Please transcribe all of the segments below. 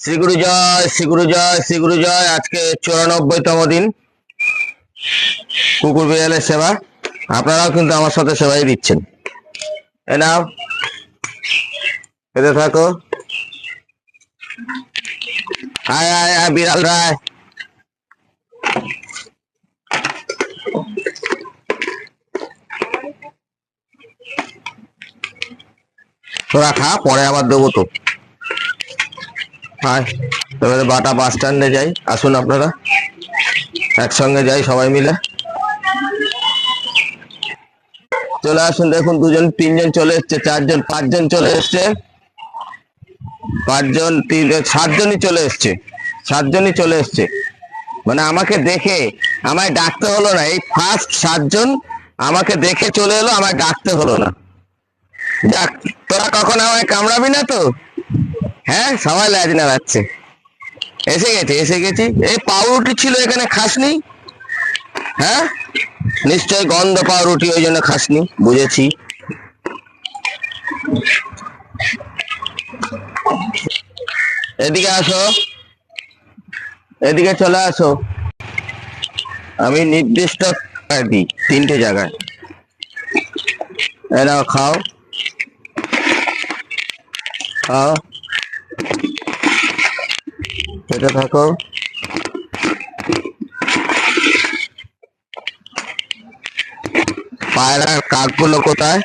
শ্রী গুরু জয় শ্রী গুরু জয় শ্রী গুরু জয়। আজকে চুরানব্বইতম দিন। কুকুর বিড়ালের সেবা। আপনারাও কিন্তু আমার সাথে সেবাই দিচ্ছেন। এ নাও। খেতে থাকো। আয় আয় আয়, বিড়াল রায় তোরা খা, পরে আবার দেবো তো। হাই এবারে বাটা বাস স্ট্যান্ডে যাই। আসুন আপনারা। একসঙ্গে যাই সবাই মিলে। চলে আসুন, দেখুন দুজন, তিনজন চলে এসছে, চারজন, পাঁচজন চলে এসছে। পাঁচজন তিন সাতজনই চলে এসছে। সাতজনই চলে এসছে। মানে আমাকে দেখে, আমায় ডাকতে হলো না। এই ফার্স্ট সাতজন আমাকে দেখে চলে এলো, আমায় ডাকতে হলো না। যাক, তোরা কখন আমায় কামড়াবি না তো? হ্যাঁ সবাই লাজ নাড়াচ্ছে। এসে গেছে, এসে গেছি। এই পাউরুটি ছিল এখানে খাসনি। হ্যাঁ? নিশ্চয় গন্ধ পাউরুটি, ওই জন্য খাসনি, বুঝেছি। এদিকে আসো। এদিকে চলে আসো। আমি নির্দিষ্ট দিই, তিনটে জায়গায়। এরাও খাও। খাও। খেতে থাকো পায়রার কাকগুলো কোথায়?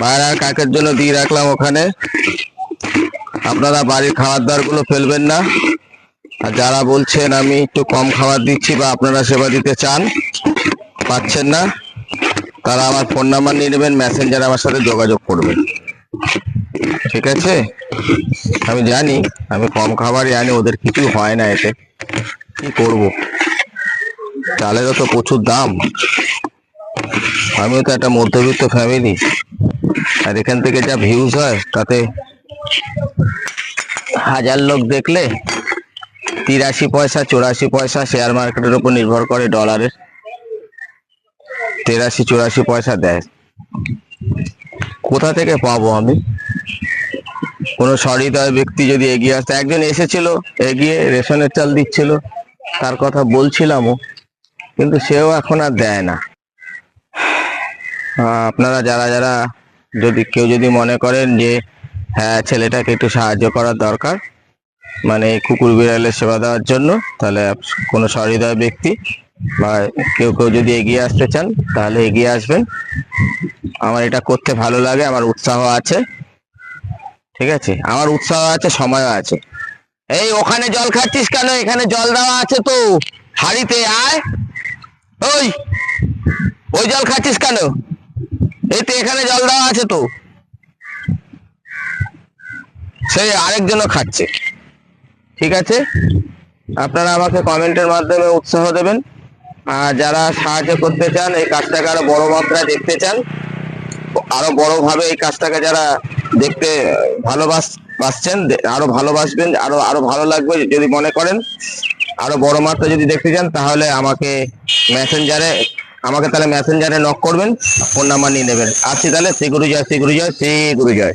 পায়রার কাকের জন্য দিয়ে রাখলাম ওখানে। আপনারা বাড়ির খাবার দাবারগুলো ফেলবেন না। আর যারা বলছেন আমি একটু কম খাবার দিচ্ছি বা আপনারা সেবা দিতে চান, পাচ্ছেন না, তারা আমার ফোন নাম্বার নিয়ে নেবেন, মেসেঞ্জারে আমার সাথে যোগাযোগ করবেন। ঠিক আছে? আমি জানি, আমি কম খাবারই আনি, ওদের কিছু হয় না এতে। কি করব? চালেরও তো প্রচুর দাম। আমিও তো একটা মধ্যবিত্ত ফ্যামিলি আর এখান থেকে যা ভিউজ হয়, তাতে হাজার লোক দেখলে তিরাশি পয়সা, চুরাশি পয়সা শেয়ার মার্কেটের উপর নির্ভর করে ডলারের তেরাশি, চুরাশি পয়সা দেয়। কোথা থেকে পাবো আমি? কোনো সহৃদয় ব্যক্তি যদি এগিয়ে আসতো, একজন এসেছিল, এগিয়ে রেশনের চাল দিচ্ছিল, তার কথা বলছিলামও, কিন্তু সেও এখন আর দেয় না। আপনারা যারা যারা যদি কেউ যদি মনে করেন যে হ্যাঁ ছেলেটাকে একটু সাহায্য করার দরকার মানে কুকুর বিড়ালের সেবা দেওয়ার জন্য, তাহলে কোনো সহৃদয় ব্যক্তি বা কেউ কেউ যদি এগিয়ে আসতে চান, তাহলে এগিয়ে আসবেন। আমার এটা করতে ভালো লাগে, আমার উৎসাহ আছে। ঠিক আছে? আমার উৎসাহ আছে, সময়ও আছে। এই, ওখানে জল খাচ্ছিস কেন? এখানে জল দেওয়া আছে তো। হাড়িতে, আয়। ওই ওই জল খাচ্ছিস কেন? এই তো এখানে জল দেওয়া আছে তো। সেই আরেকজনও খাচ্ছে। ঠিক আছে? আপনারা আমাকে কমেন্টের মাধ্যমে উৎসাহ দেবেন। আর যারা সাহায্য করতে চান, এই কাজটাকে আরও বড় মাত্রায় দেখতে চান, আরও বড় ভাবে এই কাজটাকে যারা দেখতে ভালোবাস, বাসছেন আরও ভালোবাসবেন, আরও আরও ভালো লাগবে যদি মনে করেন। আরও বড় মাত্রা যদি দেখতে চান, তাহলে আমাকে মেসেঞ্জারে, আমাকে তাহলে মেসেঞ্জারে নক করবেন ফোন নাম্বার নিয়ে নেবেন। আসছি তাহলে, শ্রী গুরু জয় শ্রী গুরু জয় শ্রী গুরু জয়